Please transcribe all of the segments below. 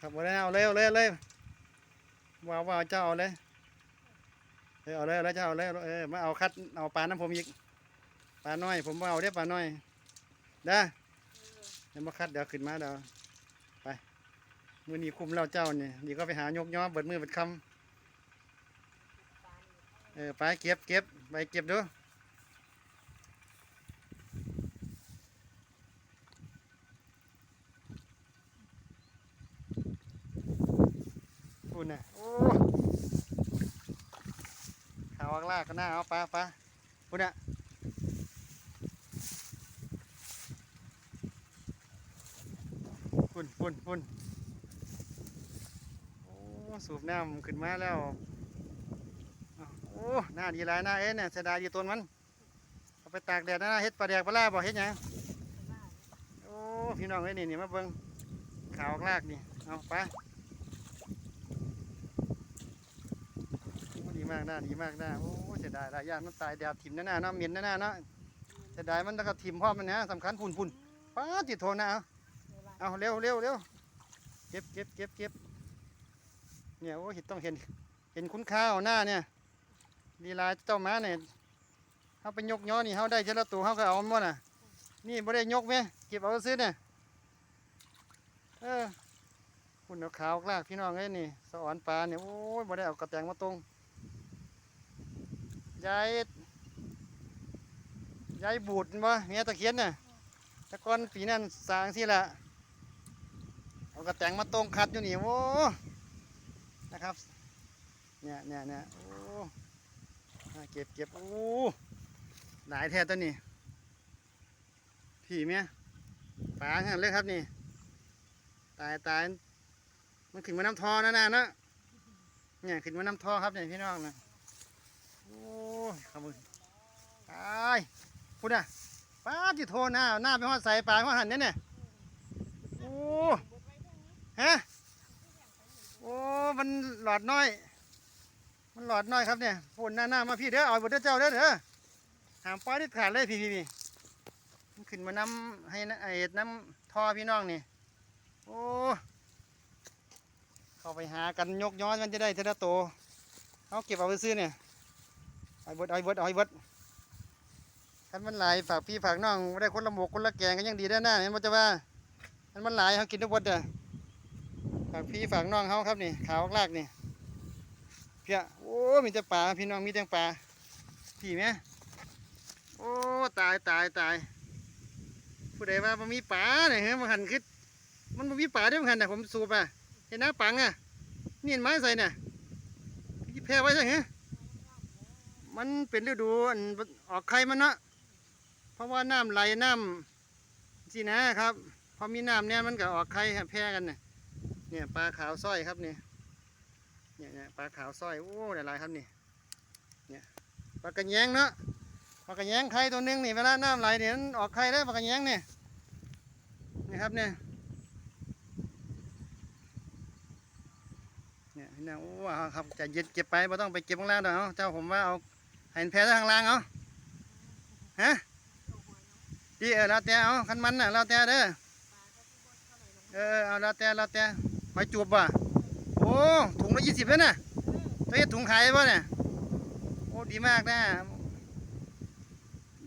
ครับเอาเลยเอาเลยเอาเลยเอาเลยว้าวว้าวเจ้าเอาเลยเออเอาเลยเอาเลยเจ้าเอาเลยเออมาเอาคัดเอาปลาน้ำผมอีกปลาน้อย ผมบ่เอาเด้ปลาน้อยเด้เดี๋ยวมาคัดเดี๋ยวขึ้นมาเดี๋ยวไปมือนี้คุมแล้วเจ้าเนี่ยนี่ก็ไปหายกย้อเบิดมือเบิดคำเออไปเก็บเก็บไปเก็บดู พูดน่ะโอ้ขาวลากก็น่าเอาปลาปลาพูดน่ะพุ่นพุ่นพุ่นโอ้สูบน้ำขึ้นมาแล้วโอ้หน้าดีหลายหน้าเอ๊ะเนี่ยเสียดายดีต้นมันเอาไปตากแดดนะเฮ็ดปลาแดกปลาล่าบ่เฮ็ดหยังโอ้พี่น้องเอ้ยนี่นี่มาเบิ่งขาวกลากนี่เอาไป โอ้ดี มากหนะดีมากหนะโอ้เสียดายหลายอย่างมันตายแดดถิ่มแน่ๆเนาะเหม็นแน่ๆเนาะเสียดายมันแล้วก็ถิ่มพ่อมันนะสำคัญพุ่นพุ่นป้าติดโทนนะเอาเอาเร็วเร็วเร็วเก็บเก็บเก็บเก็บเนี่ยโอ้เห็นต้องเห็น เห็นคุณค่าเอาหน้าเนี่ยลีลาเจ้าม้าเนี่ยเขาไปยกย้อนี่เขาได้เจละตัวเขาก็เอาหมดน่ะ นี่บ่ได้ยกไหมเก็บเอาซื้อเนี่ยเออคุณเอาขาวกลากพี่น้องเอ้ยนี่สะออนปลาเนี่ยโอ้ยบ่ได้เอากระแตงมาตรง ยายยายบูดบ่เมียตะเคียนน่ะตะกอนปีนั้นสางสิละเอากระแตงมาตรงคัดอยู่นี่โอ้นะครับเนี่ยเนี่ยเนี่ยโอ้เก็บเก็บโอ้หลายแท้ตัวนี้ผีเมียปลาหันเลยครับนี่ ตายตายมันขึ้นมาน้ำทอนะน่ะเนาะเนี่ยขึ้นมาน้ำทอครับเนี่ยพี่น้องนะ โอ้ยขมือตายพูดนะป้าจิโทหน้าหน้าไปหอดใส่ปลาหอดหันเนี่ยเนี่ยโอ้ฮะโอ้มันหลอดน้อย มันหลอดน้อยครับเนี่ยพูดหน้าหน้ามาพี่เด้อเอาบทเจ้าเด้อเด้อหามปล่อยที่ขาดเลยพี่พี่พี่มันขึ้นมาน้ำให้น้ำไอ้น้ำท่อพี่น้องนี่โอ้เข้าไปหากันยกย้อนมันจะได้เทละโตเอาเก็บเอาไปซื้อเนี่ย อ้เบิดไอ้เบิดไอ้เบิดคันมันหลายฝากพี่ฝากน้องได้คนละหมกคนละแกงก็ยังดีได้อนะเห็นบ่จะว่าคันมันหลายเขากินทุกวันเด้อฝากพี่ฝากน้องเขาครับนี่ขาวลากนี่เพี้ยโอ้มีแต่ปลาพี่น้องมีแต่ปลาพี่ไหมโอ้ตายตายตายผู้ใดว่ามันมีปลาเนี่ยเฮ้ยมันหันขึ้นมันมีปลาเด้มันหันน่ะผมสูบอะเห็นหน้าปังอะนี่เห็นไม้ใส่น่ะพี่แพ้ไว้ใช่เหรอ มันเป็นฤดูอันออกไข่มันเนาะเพราะว่าน้ำไหลน้ำสินะครับ พอมีน้ำเนี่ยมันก็ออกไข่แพร่กันเนี่ยเนี่ยปลาขาวสร้อยครับเนี่ยเนี่ยเนี่ยปลาขาวสร้อยโอ้หลายๆครับนี่เนี่ยปลากระแยงเนาะปลากระแยงไข่ตัวหนึงนี่เวลาน้ำไหลเนี่ยมันออกไข่ได้ปลากระแยงเนี่ยนี่ครับเนี่ยเนี่ยน้องโอ้เอาครับจะเย็นเก็บไปไม่ต้องไปเก็บข้างล่างดอกเอาเจ้าผมว่าเอา เห็นแพ้ทางล่างเอาฮะดีเออล้วแต่เอาคันมันน่ะล้วแต่เด้อเออเอาล้วแต่ล้วแต่หอยจูบว่ะโอ้ถุงละยี่สิบแล้วน่ะเฮ้ยถุงขายป่ะเนี่ยโอ้ดีมากนะ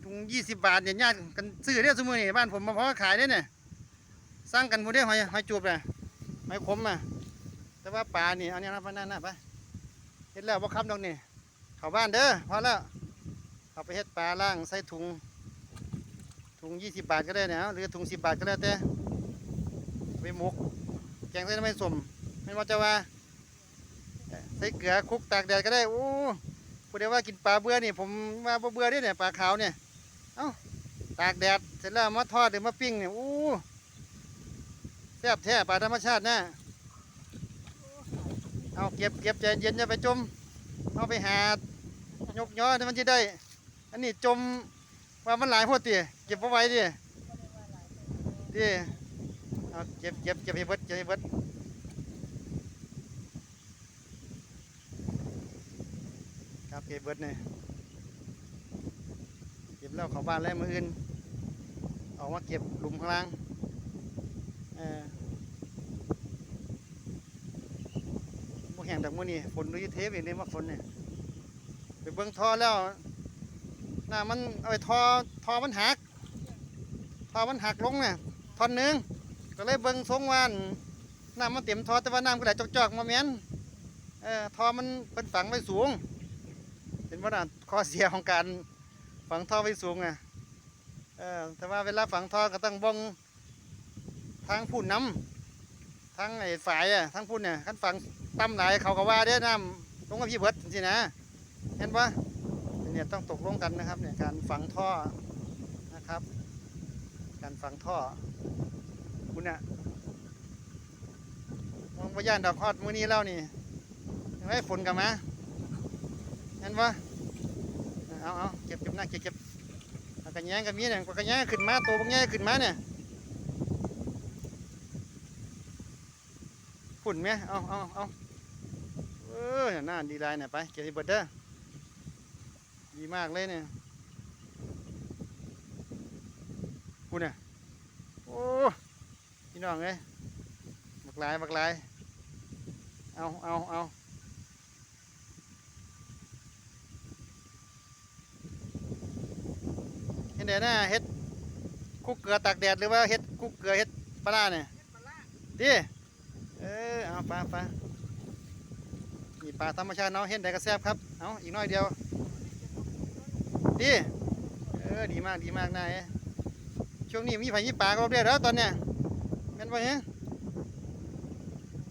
ถุงยี่สิบบาทเนี่ยญาติกันซื้อเรียกสมุนนี่บ้านผมมาเพาะขายได้เนี่ยสร้างกันหมดได้หอยหอยจูบน่ะหอยขมอะแต่ว่าปลาเนี่เอาเนี่ยนะไปนั่นน่ะไปเห็นแล้วบ่าคำดอกนี่ เข้าบ้านเด้อพอแล้วเอาไปเฮ็ดปลาล่างใส่ถุง ถุงยี่สิบบาทก็ได้เนี่ยหรือถุงสิบบาทก็ได้แต่ไปหมกแกงใส่น้ำมันสมไม่ว่าจะว่าใส่เกลือคลุกตากแดดก็ได้โอ้พูดได้ว่ากินปลาเบื่อนี่ผมว่าเบื่อเด้เนี่ยปลาขาวเนี่ยเอ้าตากแดดเสร็จแล้วมาทอดหรือมาปิ้งเนี่ยโอ้แซ่บแท้ปลาธรรมชาตินะเอาเก็บเก็บใจเย็นอย่าไปจม เอาไปหายกย้อนมันจะได้ อันนี้จมว่ามันหลายพวดตีเก็บเอาไว้ดิดิเอาเก็บเก็บเก็บให้เบิดเก็บให้เบิดครับเก็บเบิดเนี่ยเก็บแล้วเขาบ้านแล้วมืออื่นเอามาเก็บหลุมข้างล่างเออ แห้งจากมื้อนี้ฝนดูยู่เทปอีกนี่ว่าฝนเนี่ยไปเบิ่งท่อแล้วน้ามันเอาไปท่อท่อมันหักท่อมันหักลงเนี่ยท่อนหนึงก็เลยเบิ่งทรงว่านน้ำมันเต็มท่อแต่ว่าน้ำก็ไหลจอกๆมาแม่นเออท่อมันเป็นฝังไว้สูง เป็นว่าน่ะข้อเสียของการฝังท่อไว้สูงอะเออแต่ว่าเวลาฝังท่อก็ต้องบ้องทางพุ่นน้ำ ทางไอ้ฝายอะทางพุ่นเนี่ยขั้นฝังต่ำหลายเขาก็ว่าเด้น้ำลงกับพี่เบิดสินะ เห็นปะเนี่ยต้องตกลงกันนะครับเนี่ยการฝังท่อนะครับ การฝังท่อคุณน่ะมองพย่านดอกฮอดมื้อนี้แล้วนี่เห็นไหมฝนกับมาเห็นปะเอาเอาเก็บเก็บหน้าเก็บเก็บกระแยงกับมีเนี่ยกระแยงขึ้นมาโตัวบางแยงขึ้นมาเนี่ย ฝุ่นไหมเอาเอาเอาเออหน่าดีไรเนี่ยไปเก็บให้เบิดเด้อดีมากเลยเนี่ยคุณเนี่ยโอ้พี่น้องเอ้ยบักหลายบักหลายเอาเอาเอาเห็นเดี๋ยวนะเฮ็ดคุกเกลือตากแดดหรือว่าเฮ็ดคุกเกลือเฮ็ดปลาร้าเนี่ยดิ เออเอาปลาปลานี่ปลาธรรมชาติเนาะเห็นได้ก็แซบครับ เอาอีกน้อยเดียวดิเออดีมากดีมากนายช่วงนี้มีไผมีปลาก็เรียกแล้วตอนเนี้ยแม่นบ่ฮะ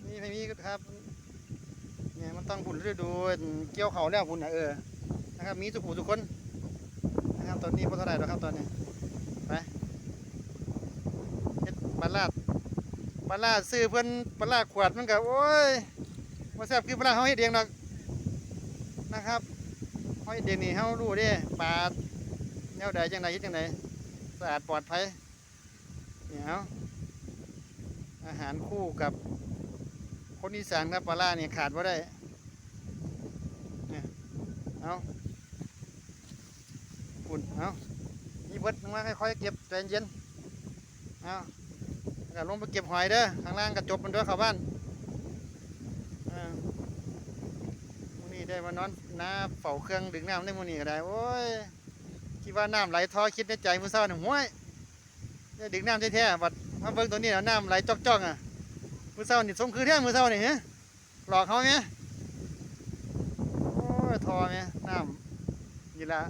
มีไผ่มีครับเนี่ยมันต้องพุ่นฤดูเกี่ยวเขาแล้วพุ่นน่ะเออนะครับมีทุกผู้ทุกคนนะครับตอนนี้พอเท่าไหร่แล้วครับตอนนี้ไปเฮ็ดปลาลาด ปลาลาซื้อเพิ่อนปลาลาขวดมันก็โอ้ยบ่แซ่บคือปลาลาดเฮาเดเองดอกนะครับเฮาเฮ็ดเองนี่เฮารู้ด้ปลาแนวใดจังไดเฮ็ดจังไดสะอาดปลอดภัยนี่เอาอาหารคู่กับ คนอีสานครับปลาลาดนี่ยขาดบ่ได้เนี่ยเอาอุ่นเอานี่เบิดมาค่อยๆเก็บใจเย็นเอา ก็ลงไปเก็บหอยเด้อข้างล่างกระจบมันด้อเข้าบ้านมื้อนี้ได้มานอนน้าเฝ้าเครื่องดึงน้ำได้มื้อนี้ก็ได้โอ้ยคิดว่าน้ำไหลท่อคิดในใจมือเช้านี่ห้วยด้ดึงน้ำแท้ๆบัดมาเบิ่งตัวนี้แล้วน้ำไหลจอกๆอะมือเช้านี่สมคือแท้มือเช้านี่ฮะหลอกเขาไหมโอ้ยท่อไหมน้ำนี่ละ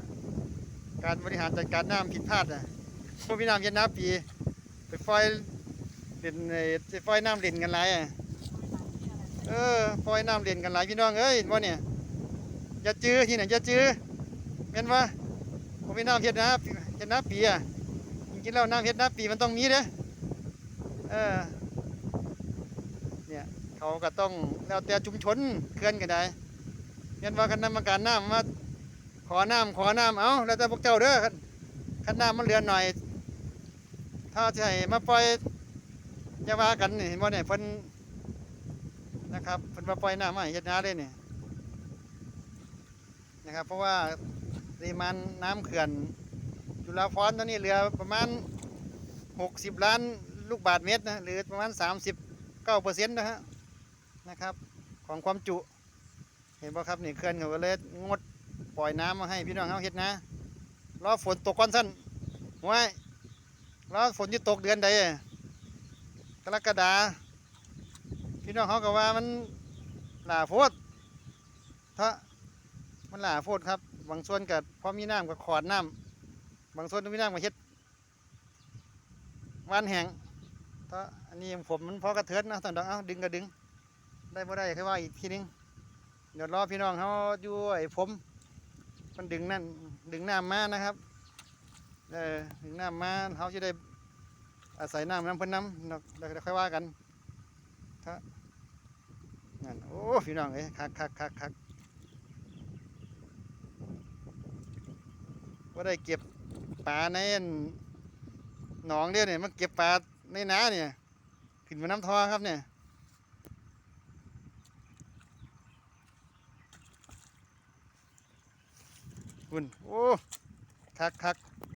การบริหารจัดการน้ำผิดพลาดอะพวกพี่น้ำเย็นน้ำปีไปฟอย เล่นไอ้ไปฟอยน้ำเล่นกันหลายอะเออฟอยน้ำเล่นกันหลายพี่น้องเอ้ยว่าเนี่ยอย่าจื้อที่ไหนอย่าจื้อเห็นปะพวกพี่น้ำเฮ็ดน้ำเฮ็ดน้ำปีอะจริงๆแล้วน้ำเฮ็ดน้ำปีมันต้องมีเด้อเออเนี่ยเขาก็ต้องแล้วแต่ชุมชนเคลื่อนกันได้เห็นว่าคณะกรรมการน้ำมาขอน้ำขอน้ำเอาแล้วแต่พวกเจ้าเด้อคันคันน้ำมันเหลือหน่อย ถ้าจะให้มาปล่อย อย่าว่ากันนี่เห็นบ่เนี่ยเพิ่นนะครับเพิ่นมาปล่อยน้ำมาให้เฮ็ดนาเลยนี่นะครับ เพราะว่าปริมาณน้ำเขื่อนจุฬาภรณ์ตอนนี้เหลือประมาณ 60 ล้านลูกบาทเมตรนะหรือประมาณ 39เปอร์เซ็นต์นะฮะนะครับ ของความจุ เห็นบ่ครับนี่เขื่อนเขาก็เลยงดปล่อยน้ำมาให้พี่น้องเขาเฮ็ดนะรอฝนตกก่อนสั้นไว้รอฝนจะตกเดือนใดอะ รกฎาพี่น้องเขาก็ว่ามันหลาโพดถ้ามันหลาโพดครับ บางส่วนก็พอมีน้ำก็ขอดน้ำบางส่วนมีน้ำก็เฮ็ดวานแห้งถ้าอันนี้ผมมันพอกระเทิดนนะตอนดอกเอาดึงก็ดึง ได้บ่ได้ค่อยว่าอีกทีนึงเดี๋ยวรอพี่น้องเขาอยู่ไอ้ผมมันดึงนั่นดึงน้ำมานะครับเออดึงน้ำมาเขาจะได้ อาศัยน้ำน้ำเพิ่นน้ำเนาเดี๋ยวค่อยว่ากันถ้านั่นโอ้พี่น้องเอ้ยคักคักคักคักว่าได้เก็บปลาในอันหนองเดียวเนี่ยมาเก็บปลาในน้าเนี่ยขึ้นมาน้ำทอครับเนี่ยคุณโอ้คักคัก